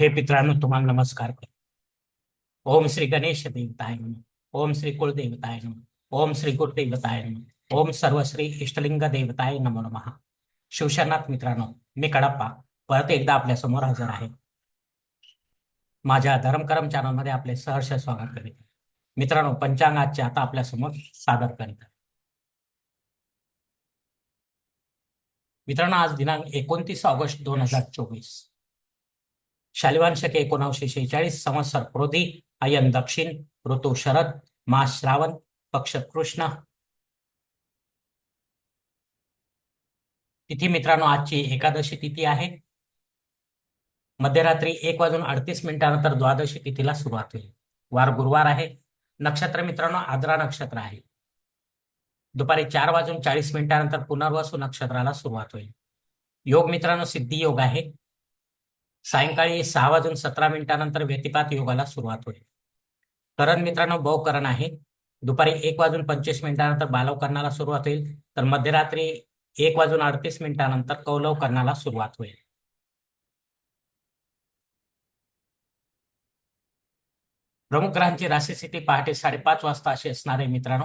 हे मित्रांनो तुम्हाला नमस्कार करतो. ओम श्री गणेश देवताय नमः. ओम श्री कुलदेवताय नमः. ओम श्री गुरुदेवताय नमः. ओम सर्वश्री इष्टलिंग देवताय नमो नमः. शिवशरणात मित्रांनो मी कडप्पा. परत एकदा आपल्यासमोर हजर आहे. माझ्या धर्मकरम चॅनलमध्ये आपले सहर्ष स्वागत करीत आहे. मित्रांनो पंचांगाचे आता आपल्यासमोर सादर करीत आहे. मित्रांनो आज दिनांक एकोणतीस ऑगस्ट दोन हजार चोवीस. शालिवान शके एकोणीसशे शेहेचाळीस संवत्सर क्रोधी अयन दक्षिण ऋतू शरद मास श्रावण पक्ष कृष्ण. तिथी मित्रांनो आजची एकादशी तिथी आहे. मध्यरात्री एक वाजून अडतीस मिनिटानंतर द्वादशी तिथीला सुरुवात होईल. वार गुरुवार आहे. नक्षत्र मित्रांनो आद्रा नक्षत्र आहे. दुपारी चार वाजून चाळीस मिनिटानंतर पुनर्वसू नक्षत्राला सुरुवात होईल. योग मित्रांनो सिद्धी योग आहे. सायंकाळी सहा वाजून सतरा मिनिटानंतर व्यतिपात योगाला सुरुवात होईल. करण मित्रांनो बहुकरण आहे. दुपारी एक वाजून पंचवीस मिनिटानंतर बालव करणाला सुरुवात होईल. तर मध्यरात्री एक वाजून अडतीस मिनिटानंतर कौलव करणाला सुरुवात होईल. प्रमुख ग्रहांची राशी स्थिती पहाटे साडेपाच वाजता अशी असणार आहे मित्रांनो.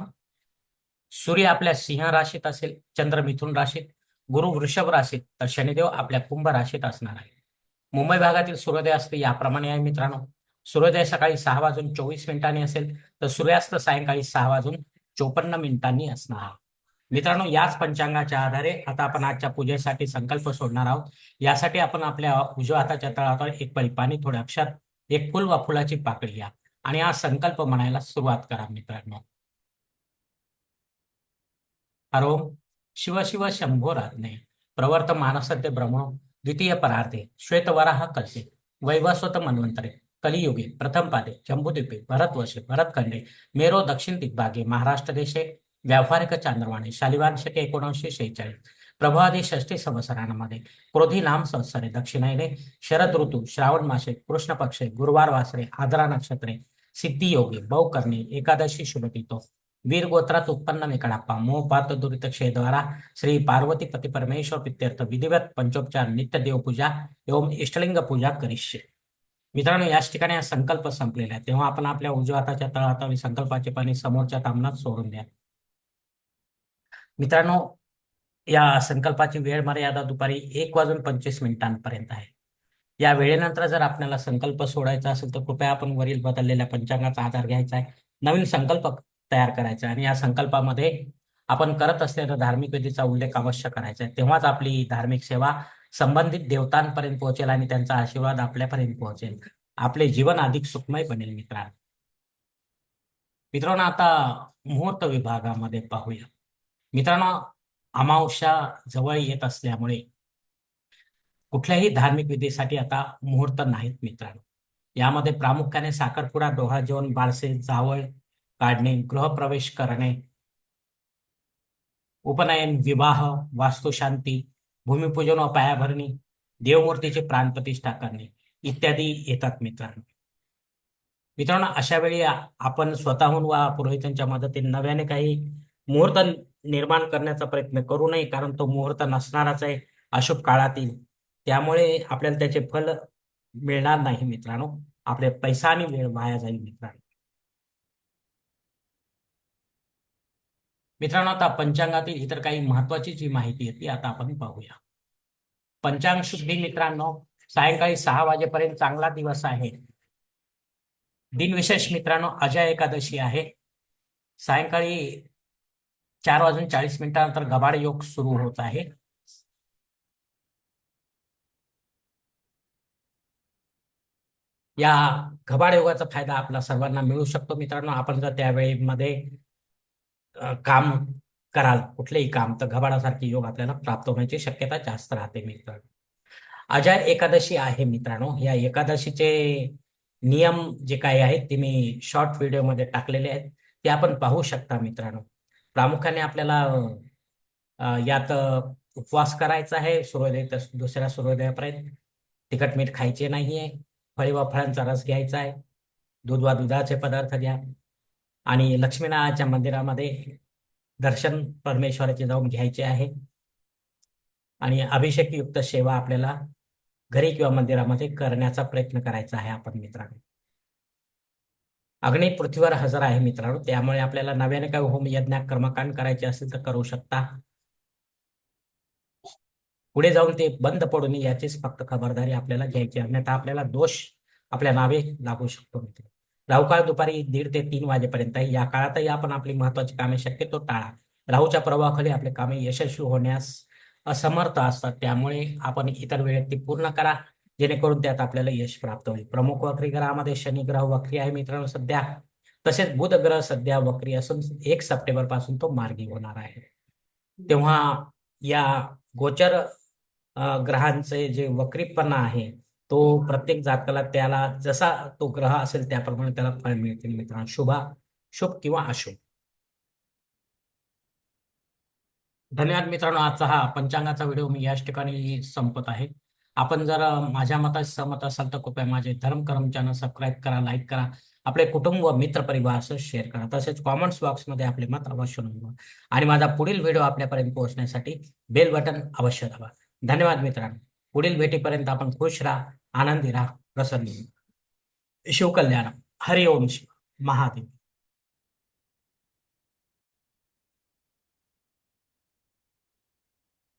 सूर्य आपल्या सिंह राशीत असेल चंद्र मिथुन राशीत गुरु वृषभ राशीत तर शनिदेव आपल्या कुंभ राशीत असणार आहे. मुंबई भागातील सूर्योदय असते याप्रमाणे आहे मित्रांनो. सूर्योदय सकाळी सहा वाजून चोवीस मिनिटांनी असेल तर सूर्यास्त सायंकाळी सहा वाजून चोपन्न मिनिटांनी असणार. मित्रांनो याच पंचांगाच्या आधारे आता आपण आजच्या पूजेसाठी संकल्प सोडणार आहोत. यासाठी आपण आपल्या उजव्या हाताच्या तळावर एक पळी पाणी थोड्या अक्षर एक फुल वा फुलाची पाकळी घ्या आणि हा संकल्प म्हणायला सुरुवात करा मित्रांनो. हरोम शिव शिव शंभो राधने. प्रवर्त मानसद्य ब्रह्म. द्वितीय परार्थे श्वेतवराह कल्पे वैवस्वत मन्वंतरे कलियुगे प्रथम पादे जम्बूद्वीपे भरतवर्षे भरतखंडे मेरो दक्षिण दिग्भागे महाराष्ट्र देशे व्यावहारिक चांद्रवाणे शालिवांशके एकोणीसशे शेहेचाळीस प्रभादी षष्टी संवत्सरांमध्ये क्रोधी नाम संवत्सरे दक्षिणेने शरद ऋतू श्रावण मासे कृष्ण पक्षे गुरुवार वासरे आदरा नक्षत्रे सिद्धी योगे बहुकर्णे एकादशी शुभतितो वीर गोत्रात उत्पन्न मेकडाप्पा मोहपात दुरित क्षेद्वारा श्री पार्वती पती परमेश्वर पित्यर्थ विधिवत पंचोपचार नित्य देवपूजा एवं इष्टलिंग पूजा करिष्ये मित्रांनो याच ठिकाणी हा संकल्प संपलेला आहे तेव्हा आपण आपल्या उजव्या हाताच्या तळहातावर संकल्पाचे पाणी समोरच्या तामनात सोडून द्या मित्रांनो या संकल्पाची वेळ मर्यादा दुपारी एक वाजून पंचवीस मिनिटांपर्यंत आहे या वेळेनंतर जर आपल्याला संकल्प सोडायचा असेल तर कृपया आपण वरील बदललेल्या पंचांगाचा आधार घ्यायचा आहे नवीन संकल्प तयार करायचा आणि या संकल्पामध्ये आपण करत असलेल्या धार्मिक विधीचा उल्लेख अवश्य करायचा आहे. तेव्हाच आपली धार्मिक सेवा संबंधित देवतांपर्यंत पोहोचेल आणि त्यांचा आशीर्वाद आपल्यापर्यंत पोहोचेल. आपले जीवन अधिक सुखमय बनेल मित्रांनो. मित्रांनो आता मुहूर्त विभागामध्ये पाहूया. मित्रांनो अमावस्या जवळ येत असल्यामुळे कुठल्याही धार्मिक विधीसाठी आता मुहूर्त नाहीत मित्रांनो. यामध्ये प्रामुख्याने साखरपुडा डोहा जेवण बारसे जावळ काढणे गृहप्रवेश करणे उपनयन विवाह वास्तुशांती भूमिपूजन व पायाभरणी देवमूर्तीची प्राणप्रतिष्ठा करणे इत्यादी येतात मित्रांनो. मित्रांनो अशा वेळी आपण स्वतःहून वा पुरोहितांच्या मदतीने नव्याने काही मुहूर्त निर्माण करण्याचा प्रयत्न करू नये कारण तो मुहूर्त नसणाराच आहे अशुभ काळातील त्यामुळे आपल्याला त्याचे फल मिळणार नाही मित्रांनो. आपले पैसा आणि वेळ वाया जाईल मित्रांनो. मित्रांनो आता पंचांगातील इतर काही महत्वाची जी माहिती आहे ती आता आपण पाहूया. पंचांग शुद्धी मित्रांनो सायंकाळी सहा वाजेपर्यंत चांगला दिवस आहे. दिनविशेष मित्रांनो अजय एकादशी आहे. सायंकाळी चार वाजून चाळीस मिनिटानंतर गबाड योग सुरू होत आहे. या घबाड योगाचा फायदा आपला सर्वांना मिळू शकतो मित्रांनो. आपण जर त्यावेळेमध्ये काम कराल कुठलेही काम तर घबाडासारखे योग आपल्याला प्राप्त होण्याची शक्यता जास्त राहते मित्रांनो. अजय एकादशी आहे मित्रांनो. या एकादशीचे नियम जे काही आहेत ते मी शॉर्ट व्हिडिओमध्ये टाकलेले आहेत. ते आपण पाहू शकता मित्रांनो. प्रामुख्याने आपल्याला यात उपवास करायचा आहे. सूर्योदय तर दुसऱ्या सूर्योदयापर्यंत. तिखट मीठ खायचे नाहीये. फळे व फळांचा रस घ्यायचा आहे. दूध वा दुधाचे पदार्थ घ्या. आणि लक्ष्मीनारायणाच्या मंदिरामध्ये दर्शन परमेश्वराचे जाऊन घ्यायचे आहे. आणि अभिषेकयुक्त सेवा आपल्याला घरी किंवा मंदिरामध्ये करण्याचा प्रयत्न करायचा आहे आपण मित्रांनो. अग्नी पृथ्वीवर हजर आहे मित्रांनो. त्यामुळे आपल्याला नव्याने काही होम यज्ञ कर्मकांड करायचे असेल तर करू शकता. पुढे जाऊन ते बंद पडू नये याचीच फक्त खबरदारी आपल्याला घ्यायची अन्यथा आपल्याला दोष आपल्या नावे लागू शकतो मित्र राहुकाळ दुपारी दीड ते तीन वाजेपर्यंत. आहे या काळातही आपण आपली महत्वाची कामे शक्यतो टाळा. राहूच्या प्रभावाखाली आपले कामे यशस्वी होण्यास असमर्थ असतात. त्यामुळे आपण इतर वेळेत ती पूर्ण करा. जेणेकरून त्यात आपल्याला यश प्राप्त होईल. प्रमुख वक्री ग्रहामध्ये शनी ग्रह वक्री आहे मित्रांनो सध्या. तसेच बुध ग्रह सध्या वक्री असून एक सप्टेंबरपासून तो मार्गी होणार आहे. तेव्हा या गोचर ग्रहांचे जे वक्रीपणा आहे तो प्रत्येक जातकाला त्याला जसा तो ग्रह असेल त्याप्रमाणे त्याला फळ मिळतील मित्रांनो. शुभा शुभ किंवा अशुभ. धन्यवाद मित्रांनो. आजचा हा पंचांगाचा व्हिडिओ मी याच ठिकाणी संपत आहे. आपण जर माझ्या मता सहमत असाल तर कृपया माझे धर्म करम चॅनल सबस्क्राईब करा लाईक करा. आपले कुटुंब व मित्र असं शेअर करा. तसेच कॉमेंट्स बॉक्समध्ये आपले मत अवश्य नोंदवा. आणि माझा पुढील व्हिडिओ आपल्यापर्यंत पोहोचण्यासाठी बेल बटन अवश्य दाबा. धन्यवाद मित्रांनो. पुढील भेटीपर्यंत आपण खुश राहा. ఆనందిరా ప్రసన్ను శివకళ్యాణం హరి ఓం శివ మహాదేవి